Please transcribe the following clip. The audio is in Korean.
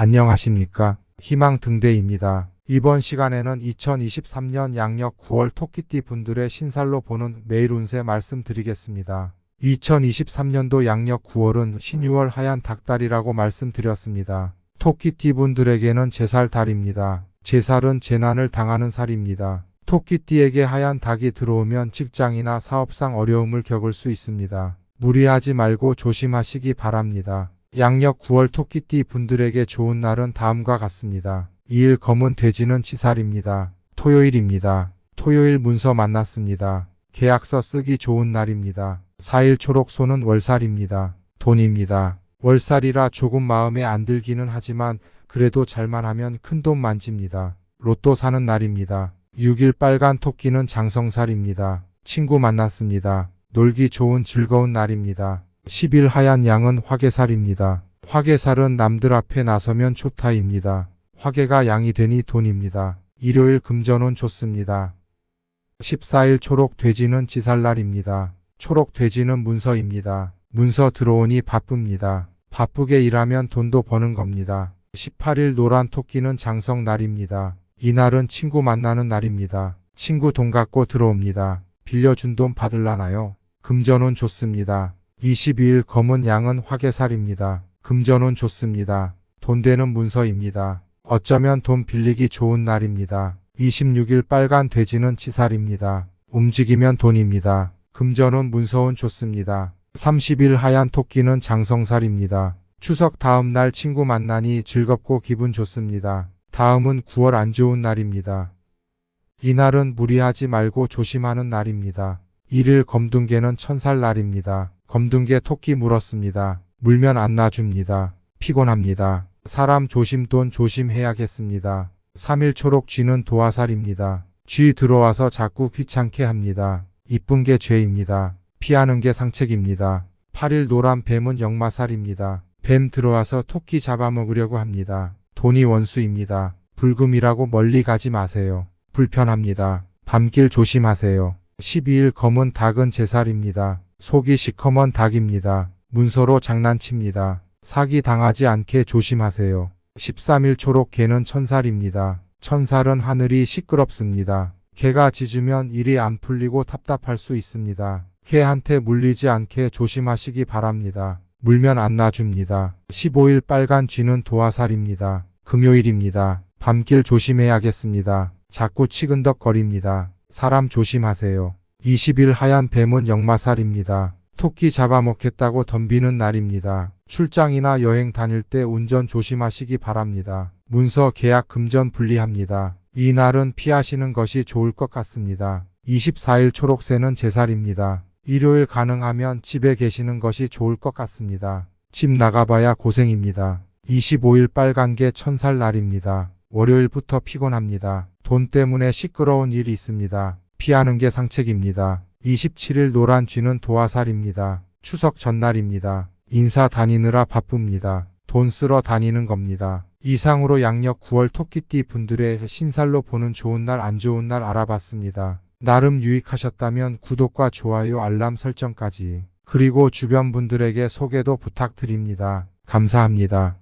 안녕하십니까. 희망 등대입니다. 이번 시간에는 2023년 양력 9월 토끼띠 분들의 신살로 보는 매일 운세 말씀드리겠습니다. 2023년도 양력 9월은 신유월 하얀 닭달이라고 말씀드렸습니다. 토끼띠 분들에게는 제살 달입니다. 제살은 재난을 당하는 살입니다. 토끼띠에게 하얀 닭이 들어오면 직장이나 사업상 어려움을 겪을 수 있습니다. 무리하지 말고 조심하시기 바랍니다. 양력 9월 토끼띠 분들에게 좋은 날은 다음과 같습니다. 2일 검은 돼지는 치살입니다. 토요일입니다. 토요일 문서 만났습니다. 계약서 쓰기 좋은 날입니다. 4일 초록소는 월살입니다. 돈입니다. 월살이라 조금 마음에 안 들기는 하지만 그래도 잘만 하면 큰 돈 만집니다. 로또 사는 날입니다. 6일 빨간 토끼는 장성살입니다. 친구 만났습니다. 놀기 좋은 즐거운 날입니다. 10일 하얀 양은 화개살입니다. 화개살은 남들 앞에 나서면 초타입니다. 화개가 양이 되니 돈입니다. 일요일 금전운 좋습니다. 14일 초록 돼지는 지살날입니다. 초록 돼지는 문서입니다. 문서 들어오니 바쁩니다. 바쁘게 일하면 돈도 버는 겁니다. 18일 노란 토끼는 장성 날입니다. 이날은 친구 만나는 날입니다. 친구 돈 갖고 들어옵니다. 빌려준 돈 받을라나요? 금전운 좋습니다. 22일 검은 양은 화개살입니다. 금전운 좋습니다. 돈 되는 문서입니다. 어쩌면 돈 빌리기 좋은 날입니다. 26일 빨간 돼지는 치살입니다. 움직이면 돈입니다. 금전운 문서운 좋습니다. 30일 하얀 토끼는 장성살입니다. 추석 다음 날 친구 만나니 즐겁고 기분 좋습니다. 다음은 9월 안 좋은 날입니다. 이날은 무리하지 말고 조심하는 날입니다. 1일 검둥개는 천살 날입니다. 검둥개 토끼 물었습니다. 물면 안 놔줍니다. 피곤합니다. 사람 조심 돈 조심해야겠습니다. 3일 초록 쥐는 도화살입니다. 쥐 들어와서 자꾸 귀찮게 합니다. 이쁜 게 죄입니다. 피하는 게 상책입니다. 8일 노란 뱀은 역마살입니다. 뱀 들어와서 토끼 잡아먹으려고 합니다. 돈이 원수입니다. 불금이라고 멀리 가지 마세요. 불편합니다. 밤길 조심하세요. 12일 검은 닭은 제살입니다. 속이 시커먼 닭입니다. 문서로 장난칩니다. 사기 당하지 않게 조심하세요. 13일 초록 개는 천살입니다. 천살은 하늘이 시끄럽습니다. 개가 짖으면 일이 안 풀리고 답답할 수 있습니다. 개한테 물리지 않게 조심하시기 바랍니다. 물면 안 놔줍니다. 15일 빨간 쥐는 도화살입니다. 금요일입니다. 밤길 조심해야겠습니다. 자꾸 치근덕거립니다. 사람 조심하세요. 20일 하얀 뱀은 역마살입니다. 토끼 잡아먹겠다고 덤비는 날입니다. 출장이나 여행 다닐 때 운전 조심하시기 바랍니다. 문서 계약 금전 분리합니다. 이 날은 피하시는 것이 좋을 것 같습니다. 24일 초록새는 제살입니다. 일요일 가능하면 집에 계시는 것이 좋을 것 같습니다. 집 나가봐야 고생입니다. 25일 빨간게 천살 날입니다. 월요일부터 피곤합니다. 돈 때문에 시끄러운 일이 있습니다. 피하는 게 상책입니다. 27일 노란 쥐는 도화살입니다. 추석 전날입니다. 인사 다니느라 바쁩니다. 돈 쓰러 다니는 겁니다. 이상으로 양력 9월 토끼띠 분들의 신살로 보는 좋은 날 안 좋은 날 알아봤습니다. 나름 유익하셨다면 구독과 좋아요 알람 설정까지 그리고 주변 분들에게 소개도 부탁드립니다. 감사합니다.